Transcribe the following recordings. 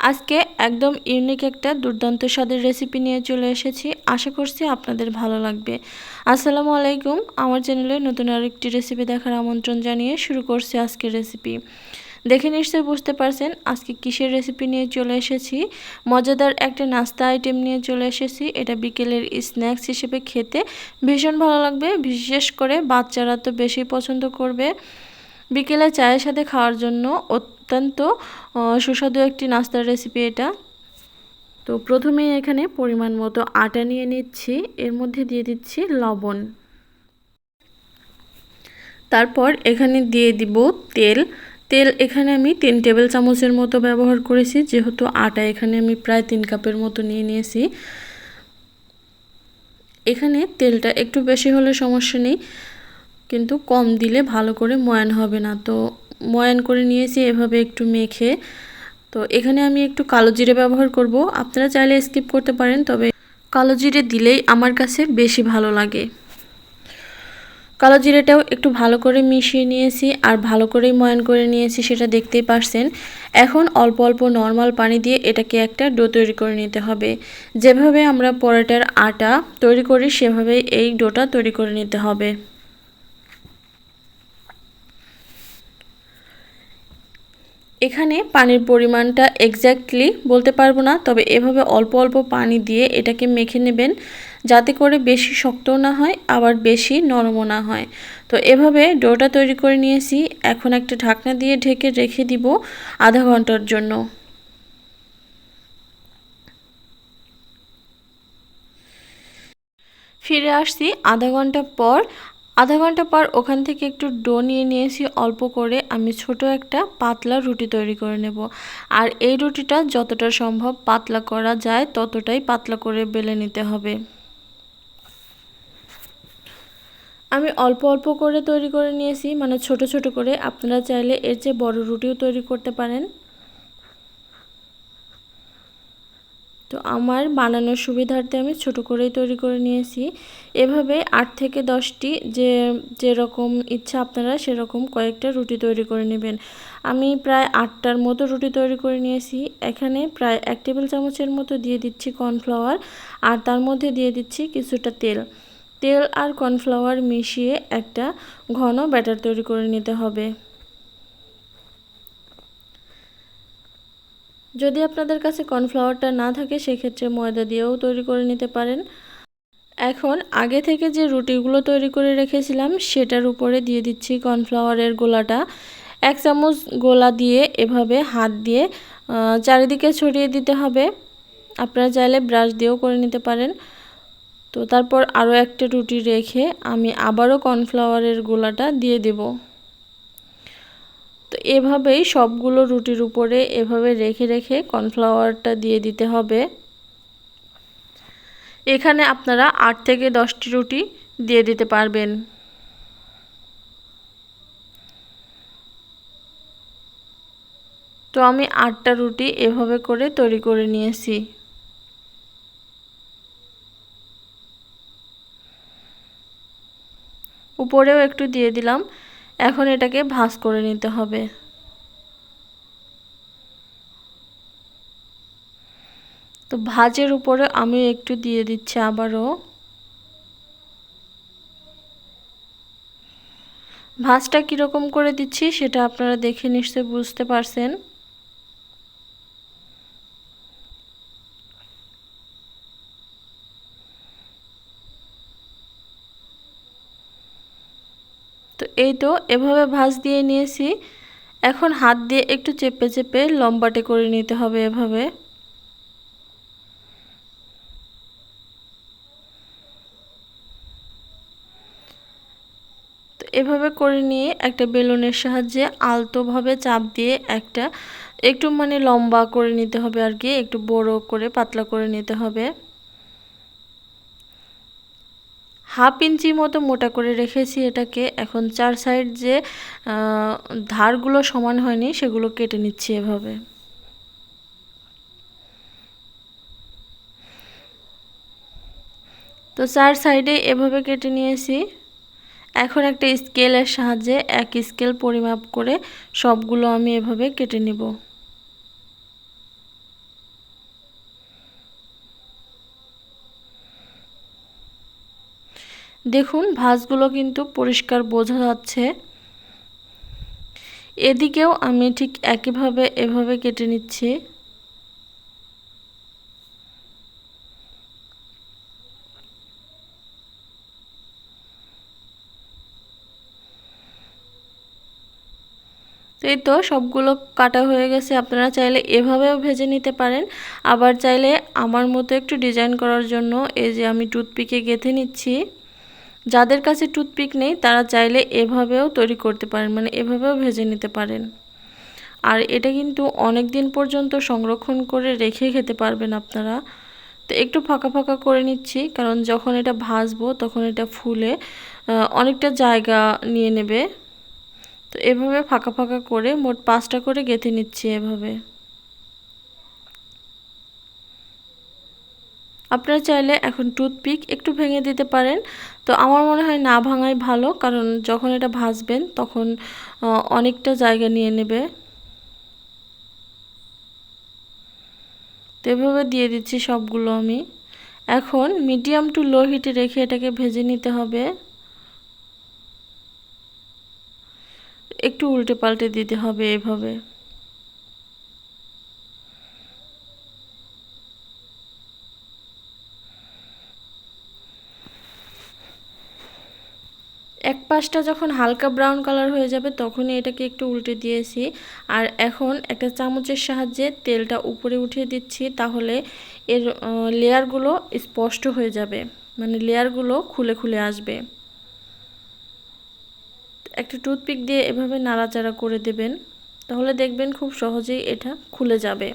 আজকে একদম ইউনিক একটা দুর্দান্ত স্বাদের রেসিপি নিয়ে চলে এসেছি। আশা করছি আপনাদের ভালো লাগবে। আসসালামু আলাইকুম। আমার চ্যানেলে নতুন আরেকটি রেসিপি দেখার আমন্ত্রণ জানিয়ে শুরু করছি আজকের রেসিপি দেখে নিশ্চয়ই বুঝতে পারছেন আজকে কিসের রেসিপি নিয়ে চলে এসেছি। মজাদার একটা নাস্তা আইটেম নিয়ে চলে এসেছি। এটা বিকেলের স্ন্যাক্স হিসেবে খেতে ভীষণ ভালো লাগবে। বিশেষ করে বাচ্চারা তো বেশি পছন্দ করবে। বিকেলে চায়ের সাথে খাওয়ার জন্য অত্যন্ত সুস্বাদু একটি নাস্তার রেসিপি এটা। তো প্রথমেই এখানে পরিমাণ মতো আটা নিয়ে নিচ্ছি, এর মধ্যে দিয়ে দিচ্ছি লবণ। তারপর এখানে দিয়ে দিব তেল। তেল এখানে আমি তিন টেবিল চামচের মতো ব্যবহার করেছি, যেহেতু আটা এখানে আমি প্রায় তিন কাপের মতো নিয়ে নিয়েছি। এখানে তেলটা একটু বেশি হলে সমস্যা নেই, কিন্তু কম দিলে ভালো করে ময়ান হবে না। তো ময়ান করে নিয়েছি, এভাবে একটু মেখে। তো এখানে আমি একটু কালো জিরে ব্যবহার করব। আপনারা চাইলে স্কিপ করতে পারেন, তবে কালো জিরে দিলেই আমার কাছে বেশি ভালো লাগে। কালো জিরেটাও একটু ভালো করে মিশিয়ে নিয়েছি, আর ভালো করেই ময়ান করে নিয়েছি, সেটা দেখতেই পারছেন। এখন অল্প অল্প নর্মাল পানি দিয়ে এটাকে একটা ডো তৈরি করে নিতে হবে। যেভাবে আমরা পরোটার আটা তৈরি করি, সেভাবেই এই ডোটা তৈরি করে নিতে হবে। এখানে পানির পরিমাণটা এক্স্যাক্টলি বলতে পারব না, তবে এভাবে অল্প অল্প পানি দিয়ে এটাকে মেখে নেবেন যাতে করে বেশি শক্তও না হয়, আবার বেশি নরমও না হয়। তো এভাবে ডোটা তৈরি করে নিয়েছি, এখন একটা ঢাকনা দিয়ে ঢেকে রেখে দিব আধা ঘণ্টার জন্য। ফিরে আসছি আধা ঘণ্টা পর আধা ঘণ্টা পর ওখান থেকে একটু ডো নিয়ে নিয়েছি, অল্প করে। আমি ছোট একটা পাতলা রুটি তৈরি করে নেব। আর এই রুটিটা যতটা সম্ভব পাতলা করা যায়, ততটাই পাতলা করে বেলে নিতে হবে। আমি অল্প অল্প করে তৈরি করে নিয়েছি মানে ছোট ছোট করে। আপনারা চাইলে এর চেয়ে বড় রুটিও তৈরি করতে পারেন। তো আমার বানানোর সুবিধার্থে আমি ছোট করেই তৈরি করে নিয়েছি। এভাবে আট থেকে দশটি যে, যেরকম ইচ্ছা আপনারা সেরকম কয়েকটা রুটি তৈরি করে নেবেন। আমি প্রায় আটটার মতো রুটি তৈরি করে নিয়েছি। এখানে প্রায় এক টেবিল চামচের মতো দিয়ে দিচ্ছি কর্নফ্লাওয়ার আর তার মধ্যে দিয়ে দিচ্ছি কিছুটা তেল। তেল আর কর্নফ্লাওয়ার মিশিয়ে একটা ঘন ব্যাটার তৈরি করে নিতে হবে। যদি আপনাদের কাছে কর্নফ্লাওয়ারটা না থাকে, সেক্ষেত্রে ময়দা দিয়েও তৈরি করে নিতে পারেন। এখন আগে থেকে যে রুটিগুলো তৈরি করে রেখেছিলাম, সেটার উপরে দিয়ে দিচ্ছি কর্নফ্লাওয়ারের গোলাটা। এক চামচ গোলা দিয়ে এভাবে হাত দিয়ে চারিদিকে ছড়িয়ে দিতে হবে। আপনারা চাইলে ব্রাশ দিয়েও করে নিতে পারেন। তো তারপর আরও একটা রুটি রেখে আমি আবারও কর্নফ্লাওয়ারের গোলাটা দিয়ে দেবো। এভাবেই সবগুলো রুটির উপরে এভাবে রেখে রেখে কর্নফ্লাওয়ারটা দিয়ে দিতে হবে। এখানে আপনারা আট থেকে দশটি রুটি দিয়ে দিতে পারবেন। তো আমি আটটা রুটি এভাবে করে তৈরি করে নিয়েছি। উপরেও একটু দিয়ে দিলাম। এখন এটাকে ভাঁজ করে নিতে হবে। তো ভাজের উপরে আমি একটু দিয়ে দিচ্ছি আবারও। ভাজটা কীরকম করে দিচ্ছি সেটা আপনারা দেখে নিশ্চয়ই বুঝতে পারছেন। তো এই তো এভাবে ভাজ দিয়ে নিয়েছি। এখন হাত দিয়ে একটু চেপে চেপে লম্বাটে করে নিতে হবে এভাবে। তো এভাবে করে নিয়ে একটা বেলুনের সাহায্যে আলতোভাবে চাপ দিয়ে একটা একটু মানে লম্বা করে নিতে হবে আর কি, একটু বড় করে, পাতলা করে নিতে হবে। হাফ ইঞ্চি মতো মোটা করে রেখেছি এটাকে। এখন চার সাইড যে ধারগুলো সমান হয়নি, সেগুলো কেটে নিচ্ছি এভাবে। তো চার সাইডে এভাবে কেটে নিয়েছি। এখন একটা স্কেলের সাহায্যে এক স্কেল পরিমাপ করে সবগুলো আমি এভাবে কেটে নিব। দেখুন, ভাঁজগুলো কিন্তু পরিষ্কার বোঝা যাচ্ছে। এদিকেও আমি ঠিক একইভাবে এভাবে কেটে নিচ্ছি। এই তো সবগুলো কাটা হয়ে গেছে। আপনারা চাইলে এভাবেও ভেজে নিতে পারেন। আবার চাইলে আমার মতো একটু ডিজাইন করার জন্য এই যে আমি টুথপিকে গেঁথে নিচ্ছি। যাদের কাছে টুথপিক নেই, তারা চাইলে এভাবেও তৈরি করতে পারেন মানে এভাবেও ভেজে নিতে পারেন। আর এটা কিন্তু অনেক দিন পর্যন্ত সংরক্ষণ করে রেখে খেতে পারবেন আপনারা। তো একটু ফাঁকা ফাঁকা করে নিচ্ছি, কারণ যখন এটা ভাজবো, তখন এটা ফুলে অনেকটা জায়গা নিয়ে নেবে। তো এভাবে ফাঁকা ফাঁকা করে মোট পাঁচটা করে গেঁথে নিচ্ছি এভাবে। আপনারা চাইলে এখন টুথপিক একটু ভেঙে দিতে পারেন। তো আমার মনে হয় না ভাঙাই ভালো, কারণ যখন এটা ভাজবেন তখন অনেকটা জায়গা নিয়ে নেবে। তো এভাবে দিয়ে দিচ্ছি সবগুলো আমি। এখন মিডিয়াম টু লো হিটে রেখে এটাকে ভেজে নিতে হবে। একটু উল্টে পাল্টে দিতে হবে এভাবে এক পাশটা যখন হালকা ব্রাউন কালার হয়ে যাবে, তখনই এটাকে একটু উল্টে দিয়েছি। আর এখন একটা চামচের সাহায্যে তেলটা উপরে উঠিয়ে দিচ্ছি, তাহলে এর লেয়ারগুলো স্পষ্ট হয়ে যাবে। মানে লেয়ারগুলো খুলে খুলে আসবে। একটা টুথপিক দিয়ে এভাবে নাড়াচাড়া করে দেবেন, তাহলে দেখবেন খুব সহজেই এটা খুলে যাবে।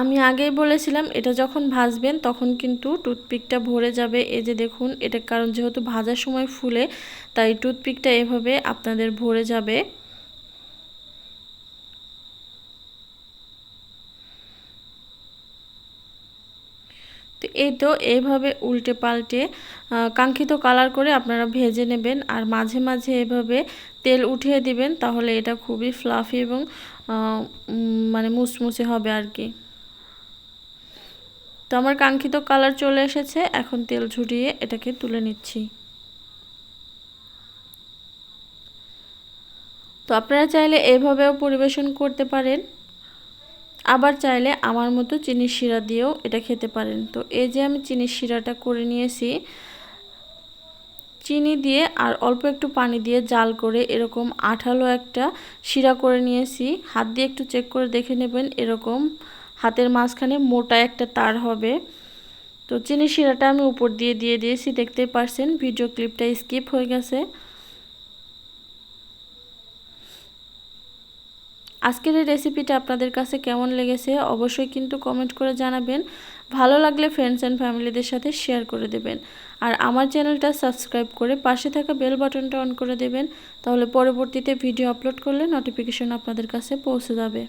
আমি আগেই বলেছিলাম, এটা যখন ভাজবেন তখন কিন্তু টুথপিকটা ভরে যাবে। এই যে দেখুন, এটা কারণ যেহেতু ভাজার সময় ফুলে, তাই টুথপিকটা এভাবে আপনাদের ভরে যাবে। তো এই তো এইভাবে উল্টে পাল্টে কাঙ্ক্ষিত কালার করে আপনারা ভেজে নেবেন আর মাঝে মাঝে এভাবে তেল উঠিয়ে দিবেন, তাহলে এটা খুবই ফ্লাফি এবং মানে মুসমুসে হবে আর কি। তো আমার কাঙ্ক্ষিত কালার চলে এসেছে, এখন তেল ঝুড়িয়ে এটাকে তুলে নিচ্ছি। তো আপনারা চাইলে এভাবেও পরিবেশন করতে পারেন, আবার চাইলে আমার মতো চিনির শিরা দিয়েও এটা খেতে পারেন। তো এই যে আমি চিনির শিরাটা করে নিয়েছি, চিনি দিয়ে আর অল্প একটু পানি দিয়ে জাল করে এরকম আঠালো একটা শিরা করে নিয়েছি। হাত দিয়ে একটু চেক করে দেখে নেবেন এরকম হাতের মাঝখানে মোটা একটা তার হবে। তো চিনি শিরাটা আমি উপর দিয়ে দিয়ে দিয়েছি, দেখতেই পারছেন, ভিডিও ক্লিপটা স্কিপ হয়ে গেছে। আজকের এই রেসিপিটা আপনাদের কাছে কেমন লেগেছে অবশ্যই কিন্তু কমেন্ট করে জানাবেন। ভালো লাগলে ফ্রেন্ডস অ্যান্ড ফ্যামিলিদের সাথে শেয়ার করে দেবেন। আর আমার চ্যানেলটা সাবস্ক্রাইব করে পাশে থাকা বেল বাটনটা অন করে দেবেন, তাহলে পরবর্তীতে ভিডিও আপলোড করলে নোটিফিকেশন আপনাদের কাছে পৌঁছে যাবে।